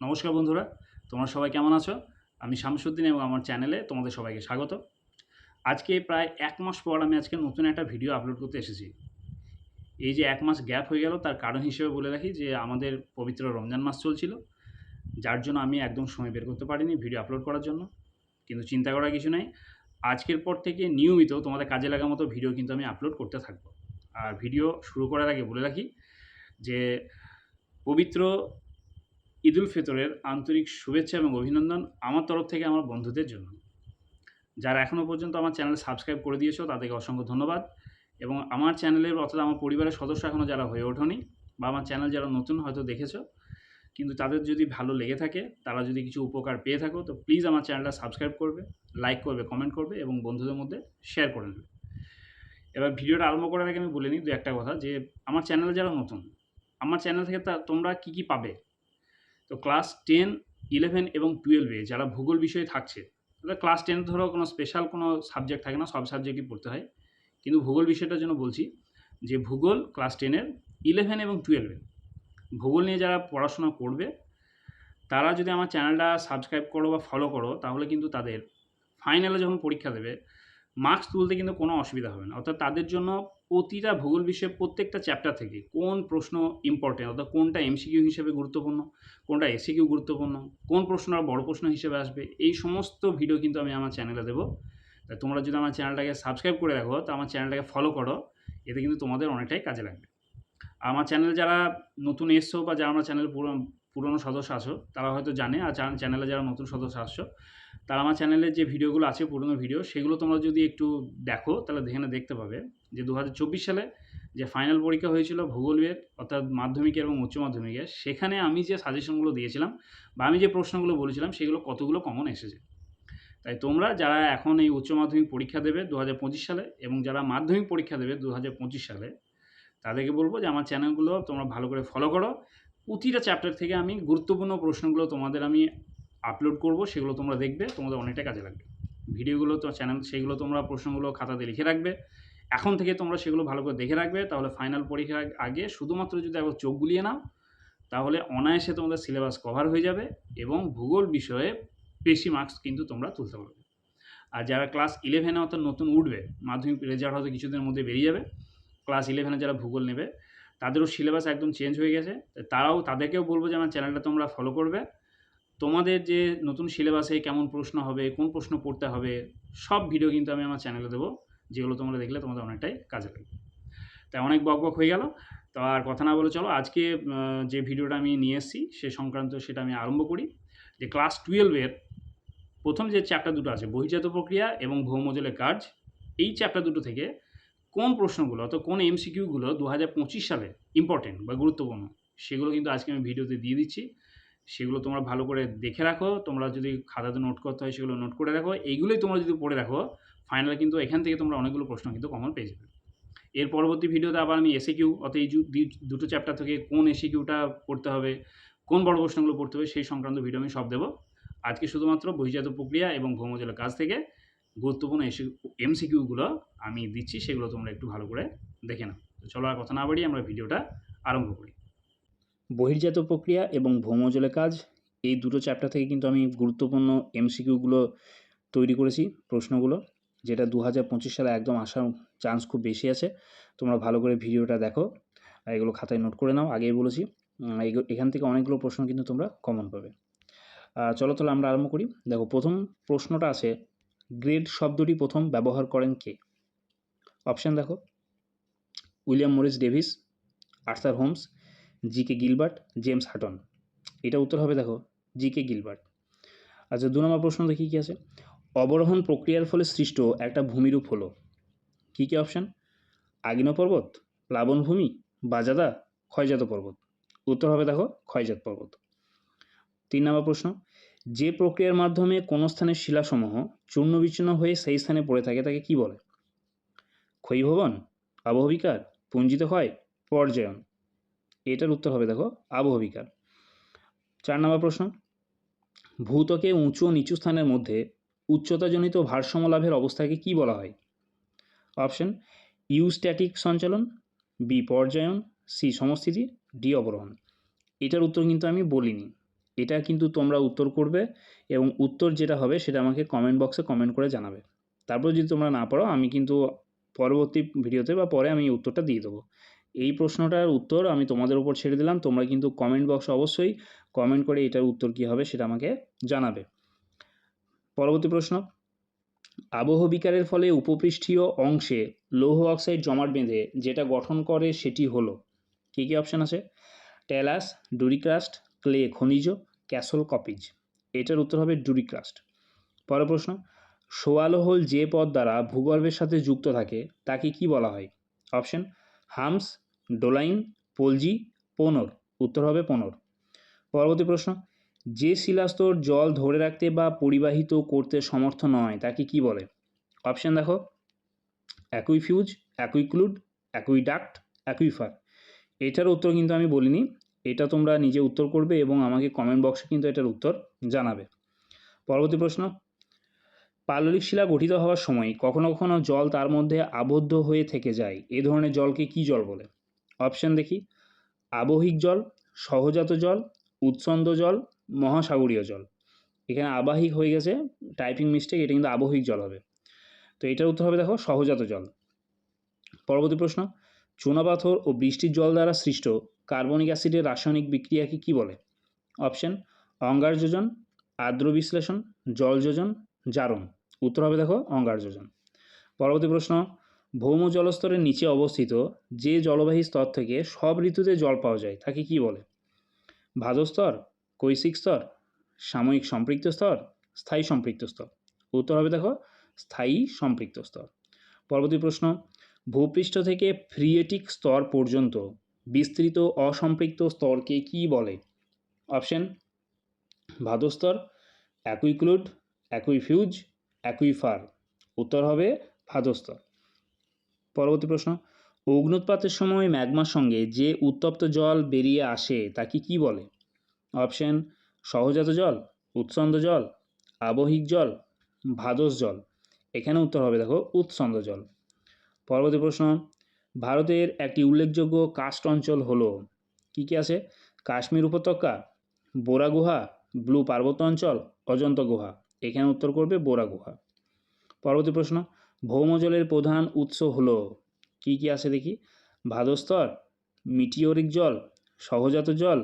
নমস্কার বন্ধুরা, তোমরা সবাই কেমন আছো? আমি শামসুদ্দিন এবং আমার চ্যানেলে তোমাদের সবাইকে স্বাগত। আজকে প্রায় এক মাস পর আমি আজকে নতুন একটা ভিডিও আপলোড করতে এসেছি। এই যে এক মাস গ্যাপ হয়ে গেল, তার কারণ হিসেবে বলে রাখি যে, আমাদের পবিত্র রমজান মাস চলছিল, যার জন্য আমি একদম সময় বের করতে পারিনি ভিডিও আপলোড করার জন্য। কিন্তু চিন্তা করার কিছু নেই। আজকের পর থেকে নিয়মিত তোমাদের কাজে লাগার মতো ভিডিও কিন্তু আমি আপলোড করতে থাকব। আর ভিডিও শুরু করার আগে বলে রাখি যে, পবিত্র ঈদুল ফিতরের আন্তরিক শুভেচ্ছা এবং অভিনন্দন আমার তরফ থেকে আমার বন্ধুদের জন্য। যারা এখনও পর্যন্ত আমার চ্যানেল সাবস্ক্রাইব করে দিয়েছ, তাদেরকে অসংখ্য ধন্যবাদ। এবং আমার চ্যানেলের অর্থাৎ আমার পরিবারের সদস্য এখনও যারা হয়ে ওঠেনি বা আমার চ্যানেল যারা নতুন হয়তো দেখেছ, কিন্তু তাদের যদি ভালো লেগে থাকে, তারা যদি কিছু উপকার পেয়ে থাকো, তো প্লিজ আমার চ্যানেলটা সাবস্ক্রাইব করবে লাইক করবে কমেন্ট করবে এবং বন্ধুদের মধ্যে শেয়ার করে নেবে। এবার ভিডিওটা আরম্ভ করার আগে আমি বলে নিই দু একটা কথা যে, আমার চ্যানেলে যারা নতুন, আমার চ্যানেল থেকে তা তোমরা কী কী পাবে? তো ক্লাস টেন ইলেভেন এবং টুয়েলভে যারা ভূগোল বিষয়ে থাকছে তাহলে ক্লাস টেন ধরো কোনো স্পেশাল কোনো সাবজেক্ট থাকে না, সব সাবজেক্টই পড়তে হয়। কিন্তু ভূগোল বিষয়টার জন্য বলছি যে ভূগোল ক্লাস টেনের ইলেভেন এবং টুয়েলভে ভূগোল নিয়ে যারা পড়াশোনা করবে, তারা যদি আমার চ্যানেলটা সাবস্ক্রাইব করো বা ফলো করো, তাহলে কিন্তু তাদের ফাইনালে যখন পরীক্ষা দেবে মার্কস তুলতে কিন্তু কোনো অসুবিধা হবে না। অর্থাৎ তাদের জন্য প্রতিটা ভূগোল বিষয়ে প্রত্যেকটা চ্যাপ্টার থেকে কোন প্রশ্ন ইম্পর্টেন্ট অর্থাৎ কোনটা এমসিকিউ হিসেবে গুরুত্বপূর্ণ, কোনটা এসিকিউ গুরুত্বপূর্ণ, কোন প্রশ্ন আর বড় প্রশ্ন হিসেবে আসবে, এই সমস্ত ভিডিও কিন্তু আমি আমার চ্যানেলে দেবো। তাই তোমরা যদি আমার চ্যানেলটাকে সাবস্ক্রাইব করে রাখো, তো আমার চ্যানেলটাকে ফলো করো, এতে কিন্তু তোমাদের অনেকটাই কাজে লাগবে। আমার চ্যানেল যারা নতুন এসছো বা যারা আমার চ্যানেল পুরনো পুরনো সদস্য আসো তারা হয়তো জানে, আর চ্যানেলে যারা নতুন সদস্য আসছো তারা আমার চ্যানেলে যে ভিডিওগুলো আছে, পুরনো ভিডিও সেগুলো তোমরা যদি একটু দেখো, তাহলে এখানে দেখতে পাবে যে দু হাজার চব্বিশ সালে যে ফাইনাল পরীক্ষা হয়েছিল ভূগোলের অর্থাৎ মাধ্যমিকের এবং উচ্চ মাধ্যমিকের সেখানে আমি যে সাজেশনগুলো দিয়েছিলাম বা আমি যে প্রশ্নগুলো বলেছিলাম, সেগুলো কতগুলো কমন এসেছে। তাই তোমরা যারা এখন এই উচ্চ মাধ্যমিক পরীক্ষা দেবে দু হাজার পঁচিশ সালে এবং যারা মাধ্যমিক পরীক্ষা দেবে দু হাজার পঁচিশ সালে, তাদেরকে বলব যে আমার চ্যানেলগুলো তোমরা ভালো করে ফলো করো। প্রতিটা চ্যাপ্টার থেকে আমি গুরুত্বপূর্ণ প্রশ্নগুলো তোমাদের আমি আপলোড করব, সেগুলো তোমরা দেখবে, তোমাদের অনেকটা কাজে লাগবে। ভিডিওগুলো তো চ্যানেল সেগুলো তোমরা প্রশ্নগুলো খাতাতে লিখে রাখবে। এখন থেকে তোমরা সেগুলো ভালো করে দেখে রাখবে, তাহলে ফাইনাল পরীক্ষার আগে শুধুমাত্র যদি একবার চোখ গুলিয়ে নাও, তাহলে অনায়াসে তোমাদের সিলেবাস কভার হয়ে যাবে এবং ভূগোল বিষয়ে বেশি মার্কস কিন্তু তোমরা তুলতে পারবে। আর যারা ক্লাস ইলেভেনে অর্থাৎ নতুন উঠবে, মাধ্যমিক রেজাল্ট হয়তো কিছুদিনের মধ্যে বেরিয়ে যাবে ক্লাস ইলেভেনে যারা ভূগোল নেবে, তাদেরও সিলেবাস একদম চেঞ্জ হয়ে গেছে। তারাও, তাদেরকেও বলব যে আমার চ্যানেলটা তোমরা ফলো করবে। তোমাদের যে নতুন সিলেবাসে কেমন প্রশ্ন হবে, কোন প্রশ্ন পড়তে হবে, সব ভিডিও কিন্তু আমি আমার চ্যানেলে দেবো। যেগুলো তোমরা দেখলে তোমাদের অনেকটাই কাজে লাগবে। তাই অনেক বক বক হয়ে গেল। তো আর কথা না বলে চলো, আজকে যে ভিডিওটা আমি নিয়ে এসেছি, সে সংক্রান্ত সেটা আমি আরম্ভ করি। যে ক্লাস টুয়েলভের প্রথম যে চ্যাপ্টার দুটো আছে, বহির্জাত প্রক্রিয়া এবং ভৌমজলের কাজ এই চ্যাপ্টার দুটো থেকে কোন প্রশ্নগুলো অর্থাৎ কোন এমসিকিউগুলো দু হাজার পঁচিশ সালে ইম্পর্টেন্ট বা গুরুত্বপূর্ণ, সেগুলো কিন্তু আজকে আমি ভিডিওতে দিয়ে দিচ্ছি। সেগুলো তোমরা ভালো করে দেখে রাখো। তোমরা যদি খাতাতে নোট করতে হয় সেগুলো নোট করে রাখো। এইগুলোই তোমরা যদি পড়ে রাখো ফাইনালে কিন্তু এখান থেকে তোমরা অনেকগুলো প্রশ্ন কিন্তু কমন পেয়ে যাবে। এর পরবর্তী ভিডিওতে আবার আমি এসে কিউ অর্থাৎ এই দুটো চ্যাপ্টার থেকে কোন এসে কিউটা পড়তে হবে, কোন বড় প্রশ্নগুলো পড়তে হবে সেই সংক্রান্ত ভিডিও আমি সব দেবো। আজকে শুধুমাত্র বহিজাত প্রক্রিয়া এবং ভৌমজলের কাজ থেকে গুরুত্বপূর্ণ এসে এমসিকিউগুলো আমি দিচ্ছি, সেগুলো তোমরা একটু ভালো করে দেখে নাও। চলো আর কথা না বাড়িয়ে আমরা ভিডিওটা আরম্ভ করি। বহির্জাত প্রক্রিয়া এবং ভৌমজলের কাজ, এই দুটো চ্যাপ্টার থেকে কিন্তু আমি গুরুত্বপূর্ণ এমসিকিউগুলো তৈরি করেছি প্রশ্নগুলো, যেটা দু হাজার পঁচিশ সালে একদম আসার চান্স খুব বেশি আছে। তোমরা ভালো করে ভিডিওটা দেখো আর এগুলো খাতায় নোট করে নাও, আগেই বলেছি। এখান থেকে অনেকগুলো প্রশ্ন কিন্তু তোমরা কমন পাবে। চলো তাহলে আমরা আরম্ভ করি। দেখো, প্রথম প্রশ্নটা আছে, গ্রেড শব্দটি প্রথম ব্যবহার করেন কে? অপশান দেখো, William Morris Davis, Arthur Holmes G K Gilbert, James Hutton. এটা উত্তর হবে দেখো জি কে গিলবার্ট। আচ্ছা দু নম্বর প্রশ্ন দেখি কী আছে? অবরোহণ প্রক্রিয়ার ফলে সৃষ্ট একটা ভূমিরূপ হলো। কী কী অপশান আগ্নেয় পর্বত প্লাবনভূমি বাজাদা, ক্ষয়জাত পর্বত। উত্তর হবে দেখো, ক্ষয়জাত পর্বত। তিন নম্বর প্রশ্ন, যে প্রক্রিয়ার মাধ্যমে কোনো স্থানের শিলাসমূহ চূর্ণ বিচ্ছিন্ন হয়ে সেই স্থানে পড়ে থাকে তাকে কি বলে? ক্ষয়ীভবন, আবহবিকার, পুঞ্জিত হয় পর্যায়ন। এটার উত্তর হবে দেখো, আবহবিকার। চার নম্বর প্রশ্ন, ভূতকে উঁচু ও নিচু স্থানের মধ্যে উচ্চতাজনিত ভারসাম্য লাভের অবস্থাকে কি বলা হয়? অপশন, ইউস্ট্যাটিক সঞ্চালন, বি, পর্যায়ন, সি, সমস্থিতি, ডি, অবরোহণ। এটার উত্তর কিন্তু আমি বলিনি। এটা কিন্তু তোমরা উত্তর করবে এবং উত্তর যেটা হবে সেটা আমাকে কমেন্ট বক্সে কমেন্ট করে জানাবে। তারপর যদি তোমরা না পারো, আমি কিন্তু পরবর্তী ভিডিওতে বা পরে আমি উত্তরটা দিয়ে দেবো। এই প্রশ্নটার উত্তর আমি তোমাদের উপর ছেড়ে দিলাম। তোমরা কিন্তু কমেন্ট বক্সে অবশ্যই কমেন্ট করে এটার উত্তর কী হবে সেটা আমাকে জানাবে। পরবর্তী প্রশ্ন, আবহ বিকারের ফলে উপপৃষ্ঠীয় অংশে লৌহ অক্সাইড জমাট বেঁধে যেটা গঠন করে সেটি হলো, কী কী অপশান আছে? ট্যালাস, ডুরিক্রাস্ট, ক্লে খনিজ, ক্যাসল কপিজ। এটার উত্তর হবে ডুরিক্রাস্ট। পরের প্রশ্ন সোয়ালোহল যে পথ দ্বারা ভূগর্ভের সাথে যুক্ত থাকে, তাকে কি বলা হয়? Option hums doline polje, ponor. উত্তর হবে পোনর। পরবর্তী প্রশ্ন, যে শিলাস্তর জল ধরে রাখতে বা পরিবাহিত করতে সমর্থ নয়, তাকে কি বলে? অপশন দেখো অ্যাকুইফিউজ অ্যাকুইক্লুড অ্যাকুইডাক্ট অ্যাকুইফার এটার উত্তর কিন্তু আমি বলিনি। এটা তোমরা নিজে উত্তর করবে এবং আমাকে কমেন্ট বক্সে কিন্তু এটার উত্তর জানাবে। পরবর্তী প্রশ্ন পাললিক শিলা গঠিত হওয়ার সময় কখনো কখনো জল তার মধ্যে আবদ্ধ হয়ে থেকে যায়। এ ধরনের জলকে কি জল বলে? অপশন দেখি। আবহিক জল, সহজাত জল উৎসন্দ জল, মহাসাগরীয় জল। এখানে আবাহিক হয়ে গেছে টাইপিং মিস্টেক এটা কিন্তু আবহিক জল হবে। তো এটার উত্তর হবে দেখো, সহজাত জল। পরবর্তী প্রশ্ন, চুনাপাথর ও বৃষ্টির জল দ্বারা সৃষ্ট কার্বনিক অ্যাসিডের রাসায়নিক বিক্রিয়াকে কি বলে? অপশন অঙ্গার যোজন আর্দ্র বিশ্লেষণ জল যোজন জারণ। উত্তর হবে দেখো অঙ্গার যোজন। পরবর্তী প্রশ্ন, ভৌম জলস্তরের নিচে অবস্থিত যে জলবাহী স্তর থেকে সব ঋতুতে জল পাওয়া যায় তাকে কি বলে? ভাদস্তর কৈশিক স্তর, সাময়িক সম্পৃক্ত স্তর, স্থায়ী সম্পৃক্ত স্তর। উত্তর হবে দেখো স্থায়ী সম্পৃক্ত স্তর। পরবর্তী প্রশ্ন, ভূপৃষ্ঠ থেকে ফ্রিয়েটিক স্তর পর্যন্ত বিস্তৃত অসম্পৃক্ত স্তরকে কি বলে? অপশন ভাদস্তর অ্যাকুইক্লুড, অ্যাকুইফিউজ অ্যাকুইফার। উত্তর হবে ভাদস্তর। পরবর্তী প্রশ্ন অগ্নুৎপাতের সময় ম্যাগমার সঙ্গে যে উত্তপ্ত জল বেরিয়ে আসে তাকে কি বলে? অপশন, সহজাত জল, উৎসন্দ জল, আবহিক জল, ভাদস জল। এখানে উত্তর হবে, দেখো, উৎসন্দ জল। পরবর্তী প্রশ্ন, ভারতের একটি উল্লেখযোগ্য কাস্ট অঞ্চল হলো। কী কী আছে? কাশ্মীর উপত্যকা বোরা গুহা ব্লু পার্বত্য অঞ্চল, অজন্ত গুহা। এখানে উত্তর করবে বোরা গুহা। পরবর্তী প্রশ্ন, ভৌমজলের প্রধান উৎস হলো, কী কী আছে দেখি? ভাদস্তর মিটিওরিক জল, সহজাত জল,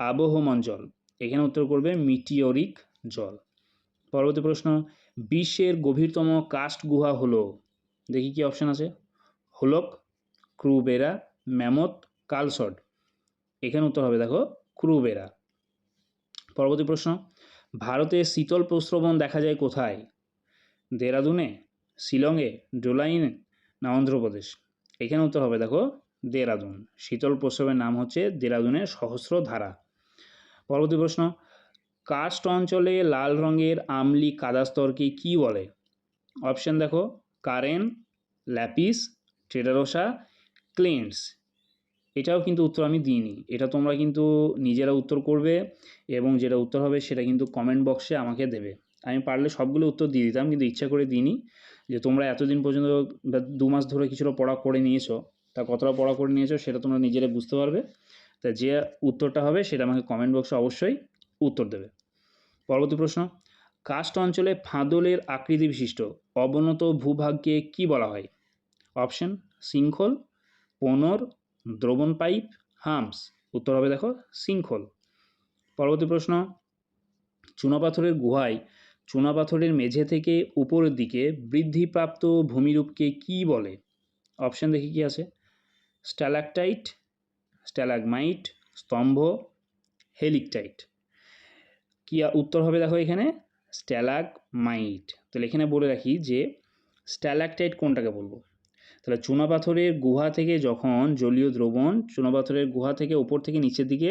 আবহমান জল। এখানে উত্তর করবে মিটিওরিক জল। পরবর্তী প্রশ্ন, বিশ্বের গভীরতম কাস্ট গুহা হলো, দেখি কি অপশান আছে? Holloch, Krubera, Mammoth, Carlsbad. এখানে উত্তর হবে দেখো, ক্রুবেরা। পরবর্তী প্রশ্ন ভারতে শীতল প্রস্রবণ দেখা যায় কোথায়? দেরাদুনে, শিলংয়ে, ডোলাইনে, না অন্ধ্রপ্রদেশ? এখানে উত্তর হবে, দেখো, দেরাদুন। শীতল প্রস্রবের নাম হচ্ছে দেরাদুনের সহস্র ধারা। পরবর্তী প্রশ্ন, কাস্ট অঞ্চলে লাল রঙের আমলি কাদা স্তরকে কী বলে? অপশান দেখো, কারেন, ল্যাপিস ট্রেডারোসা ক্লেন্স এটাও কিন্তু উত্তর আমি দিইনি। এটা তোমরা কিন্তু নিজেরা উত্তর করবে এবং যেটা উত্তর হবে সেটা কিন্তু কমেন্ট বক্সে আমাকে দেবে। আমি পারলে সবগুলো উত্তর দিয়ে দিতাম কিন্তু ইচ্ছা করে দিইনি যে তোমরা এতদিন পর্যন্ত দু মাস ধরে কিছুটা পড়া করে নিয়েছো, তা কতটা পড়া করে নিয়েছো সেটা তোমরা নিজেরা বুঝতে পারবে। তা যে উত্তরটা হবে সেটা আমাকে কমেন্ট বক্সে অবশ্যই উত্তর দেবে। পরবর্তী প্রশ্ন কাস্ট অঞ্চলে ফাঁদলের আকৃতি বিশিষ্ট, অবনত ভূভাগকে কি বলা হয়? অপশন শৃঙ্খল পোনর দ্রবণ পাইপ, হামস। উত্তর হবে দেখো শৃঙ্খল পরবর্তী প্রশ্ন, চুনাপাথরের গুহায়, চুনাপাথরের মেঝে থেকে উপরের দিকে বৃদ্ধিপ্রাপ্ত ভূমিরূপকে কি বলে? অপশান দেখি কি আছে। স্ট্যালাকটাইট, স্ট্যালাগমাইট, স্তম্ভ, হেলিকটাইট। কি উত্তর হবে দেখো এখানে, স্ট্যালাগমাইট। তাহলে এখানে বলে রাখি যে, স্ট্যালাকটাইট কোনটাকে বলব? তাহলে চুনাপাথরের গুহা থেকে যখন জলীয় দ্রবণ চুনাপাথরের গুহা থেকে ওপর থেকে নিচের দিকে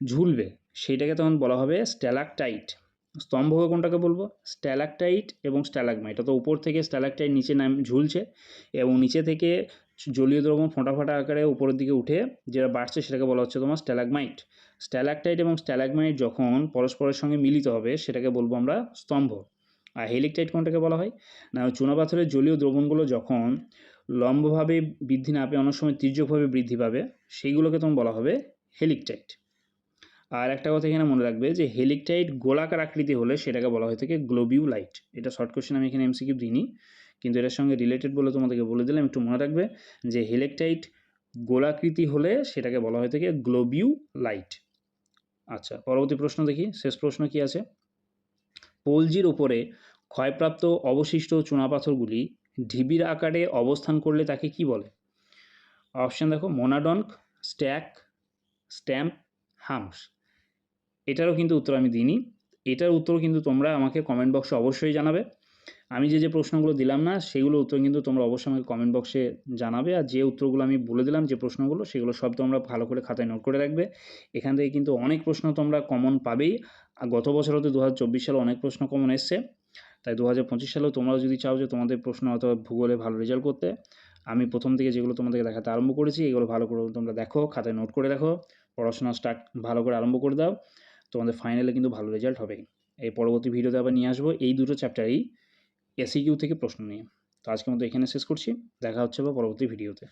ঝুলবে, সেইটাকে তখন বলা হবে স্ট্যালাকটাইট। স্তম্ভকে কোনটাকে বলব? স্ট্যালাকটাইট এবং স্ট্যালাগমাইট অর্থাৎ উপর থেকে স্ট্যালাকটাইট নিচে নাম, ঝুলছে এবং নিচে থেকে জলীয় দ্রবণ ফোঁটা ফোঁটা আকারে উপরের দিকে উঠে যেটা বাড়ছে সেটাকে বলা হচ্ছে তোমার স্ট্যালাগমাইট। স্ট্যালাকটাইট এবং স্ট্যালাগমাইট যখন পরস্পরের সঙ্গে মিলিত হবে সেটাকে বলব আমরা স্তম্ভ। আর হেলিকটাইট কোনটাকে বলা হয়? না চুনাপাথরের জলীয় দ্রবণগুলো যখন লম্বভাবে বৃদ্ধি না পেয়ে অনেক সময় তির্যকভাবে বৃদ্ধি পাবে, সেইগুলোকে তখন বলা হবে হেলিকটাইট। আর একটা কথা এখানে মনে রাখবে যে হেলিকটাইট গোলাকার আকৃতি হলে সেটাকে বলা হয়ে থাকে গ্লোবিউলাইট। এটা শর্ট কোশ্চেন আমি এখানে এমসিকিউ দিইনি, কিন্তু এটার সঙ্গে রিলেটেড বলে তোমাদেরকে বলে দিলাম, একটু মনে রাখবে যে হেলেকটাইট গোলাকৃতি হলে সেটাকে বলা হয়ে থাকে গ্লোবিউ লাইট আচ্ছা পরবর্তী প্রশ্ন দেখি, শেষ প্রশ্ন কি আছে? পলজির ওপরে ক্ষয়প্রাপ্ত অবশিষ্ট চুনাপাথরগুলি ঢিবির আকারে অবস্থান করলে তাকে কি বলে? অপশান দেখো, মোনাডনক, স্ট্যাক, স্ট্যাম্প, হামস। এটারও কিন্তু উত্তর আমি দিইনি। এটার উত্তর কিন্তু তোমরা আমাকে কমেন্ট বক্সে অবশ্যই জানাবে। আমি যে যে প্রশ্নগুলো দিলাম না, সেগুলো উত্তর কিন্তু তোমরা অবশ্যই আমাকে কমেন্ট বক্সে জানাবে। আর যে উত্তরগুলো আমি বলে দিলাম, যে প্রশ্নগুলো, সেগুলো সব তোমরা ভালো করে খাতায় নোট করে রাখবে। এখান থেকে কিন্তু অনেক প্রশ্ন তোমরা কমন পাবেই। আর গত বছর হতে দু হাজার চব্বিশ সালে অনেক প্রশ্ন কমন এসছে। তাই দু হাজার পঁচিশ সালেও তোমরাও যদি চাও যে তোমাদের প্রশ্ন অথবা ভূগোলে ভালো রেজাল্ট করতে, আমি প্রথম থেকে যেগুলো তোমাদেরকে দেখাতে আরম্ভ করেছি, এগুলো ভালো করে তোমরা দেখো, খাতায় নোট করে দেখো, পড়াশোনা স্টার্ট ভালো করে আরম্ভ করে দাও, তোমাদের ফাইনালে কিন্তু ভালো রেজাল্ট হবে। এই পরবর্তী ভিডিওতে আবার নিয়ে আসব এই দুটো চ্যাপ্টারেই এসিকিউ থেকে প্রশ্ন নিয়ে। তো আজকের মতো এখানে শেষ করছি, দেখা হচ্ছে বা পরবর্তী ভিডিওতে